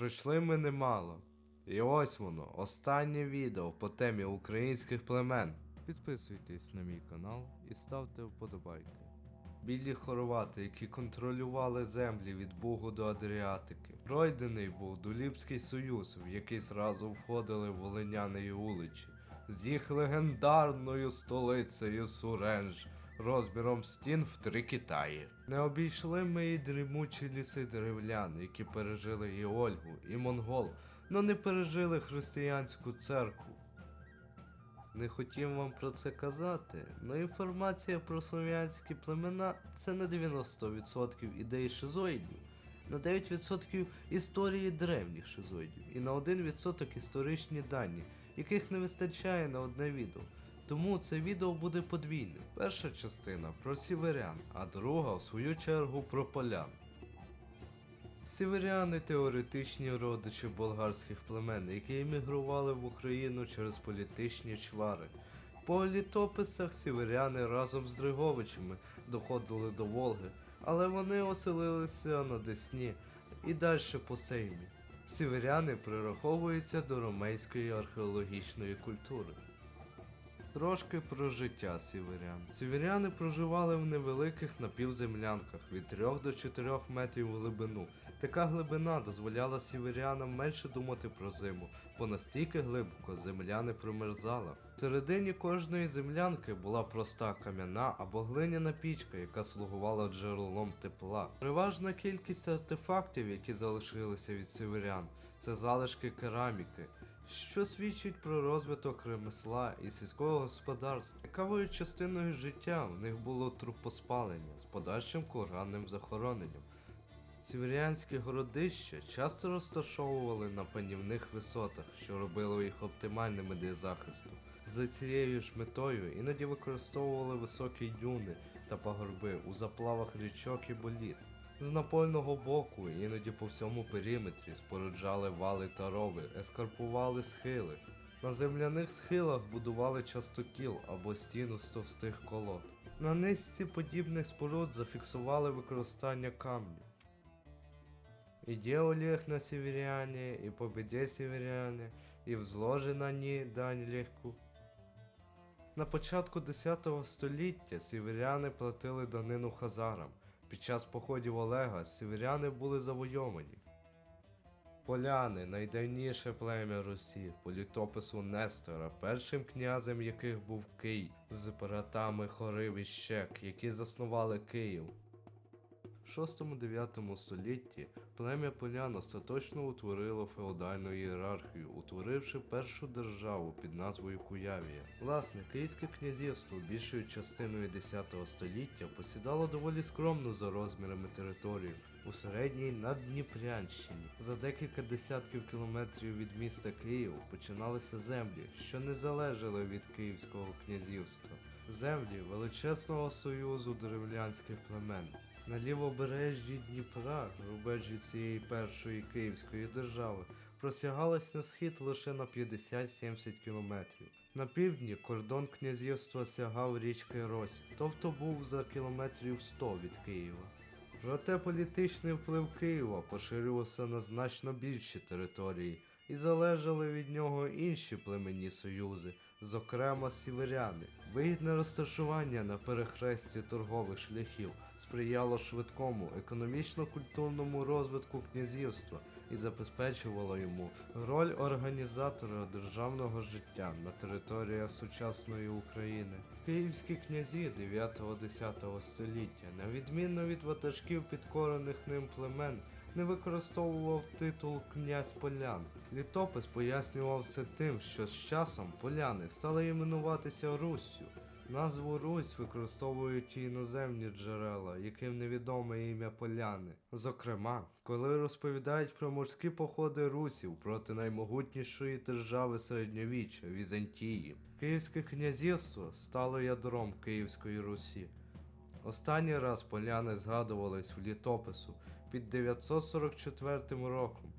Пройшли ми немало. І ось воно, останнє відео по темі українських племен. Підписуйтесь на мій канал і ставте вподобайки. Білі хорвати, які контролювали землі від Бугу до Адріатики. Пройдений був Дуліпський союз, в який зразу входили волиняни і уличі, з їх легендарною столицею Суренж, розміром стін в три Китаї. Не обійшли ми і дрімучі ліси деревлян, які пережили і Ольгу, і Монгол, но не пережили християнську церкву. Не хотів вам про це казати, але інформація про слов'янські племена це на 90% ідей шизоїдів, на 9% історії древніх шизоїдів і на 1% історичні дані, яких не вистачає на одне відео. Тому це відео буде подвійним. Перша частина про сіверян, а друга, в свою чергу, про полян. Сіверяни теоретичні родичі болгарських племен, які емігрували в Україну через політичні чвари. По літописах сіверяни разом з Дриговичами доходили до Волги, але вони оселилися на Десні і далі по Сеймі. Сіверяни прираховуються до ромейської археологічної культури. Трошки про життя сіверян. Сіверяни проживали в невеликих напівземлянках від 3 до 4 метрів в глибину. Така глибина дозволяла сіверянам менше думати про зиму, бо настільки глибоко земля не промерзала. В середині кожної землянки була проста кам'яна або глиняна пічка, яка слугувала джерелом тепла. Переважна кількість артефактів, які залишилися від сіверян, це залишки кераміки, що свідчить про розвиток ремесла і сільського господарства. Цікавою частиною життя в них було трупоспалення з подальшим курганним захороненням. Сіверіанські городища часто розташовували на панівних висотах, що робило їх оптимальними для захисту. За цією ж метою іноді використовували високі дюни та пагорби у заплавах річок і боліт. З напольного боку, іноді по всьому периметрі споруджали вали та рови, ескарпували схили. На земляних схилах будували частокіл або стіну з товстих колод. На низці подібних споруд зафіксували використання камню. Иде Олег на северяне, и победе северяне, і взложи на ній дань легку. На початку 10 століття сіверяни платили данину хазарам. Під час походів Олега сіверяни були завойовані. Поляни найдавніше плем'я Русі, по літопису Нестора, першим князем яких був Кий з братами Хорив і Щек, які заснували Київ. 6-9 столітті плем'я полян остаточно утворило феодальну ієрархію, утворивши першу державу під назвою Куявія. Власне, Київське князівство більшою частиною 10 століття посідало доволі скромну за розмірами територію у середній Наддніпрянщині. За декілька десятків кілометрів від міста Київ починалися землі, що не залежали від Київського князівства. Землі величезного союзу деревлянських племен. На лівобережжі Дніпра, рубежі цієї першої київської держави, просягалась на схід лише на 50-70 кілометрів. На півдні кордон князівства сягав річки Рось, тобто був за кілометрів 100 від Києва. Проте політичний вплив Києва поширювався на значно більші території, і залежали від нього інші племенні союзи, зокрема сіверяни. Вигідне розташування на перехресті торгових шляхів сприяло швидкому економічно-культурному розвитку князівства і забезпечувало йому роль організатора державного життя на територіях сучасної України. Київські князі 9-10 століття, на відміну від ватажків підкорених ним племен, не використовував титул князь полян. Літопис пояснював це тим, що з часом поляни стали іменуватися Руссю. Назву Русь використовують і іноземні джерела, яким невідоме ім'я поляни. Зокрема, коли розповідають про морські походи русів проти наймогутнішої держави середньовіччя Візантії, Київське князівство стало ядром Київської Русі. Останній раз поляни згадувались в літопису під 944 роком.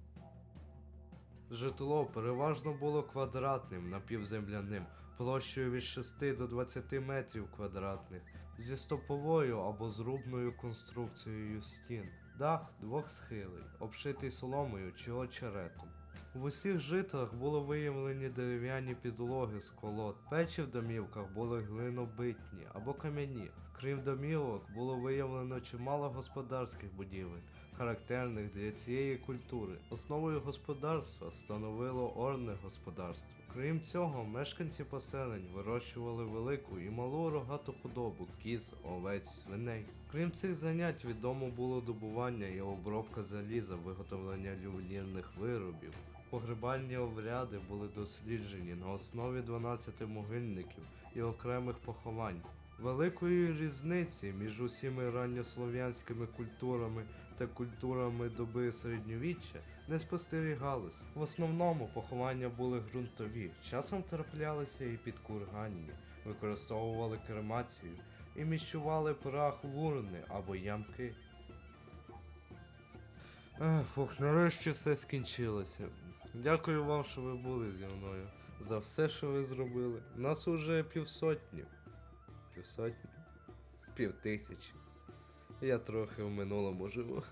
Житло переважно було квадратним напівземляним, площею від 6 до 20 метрів квадратних, зі стоповою або зрубною конструкцією стін. Дах двохсхилий, обшитий соломою чи очеретом. В усіх житлах були виявлені дерев'яні підлоги з колод. Печі в домівках були глинобитні або кам'яні. Крім домівок, було виявлено чимало господарських будівель, характерних для цієї культури. Основою господарства становило орне господарство. Крім цього, мешканці поселень вирощували велику і малу рогату худобу, кіз, овець, свиней. Крім цих занять, відомо було добування і обробка заліза, виготовлення ювелірних виробів. Погребальні обряди були досліджені на основі 12 могильників і окремих поховань. Великої різниці між усіми ранньослов'янськими культурами та культурами доби середньовіччя не спостерігалось. В основному поховання були ґрунтові, часом траплялися і підкурганні, використовували кремацію і міщували прах в урни або ямки. Фух, нарешті все скінчилося. Дякую вам, що ви були зі мною. За все, що ви зробили. Нас уже півсотні. Півсотні? Півтисячі. Я трохи в минулому живу.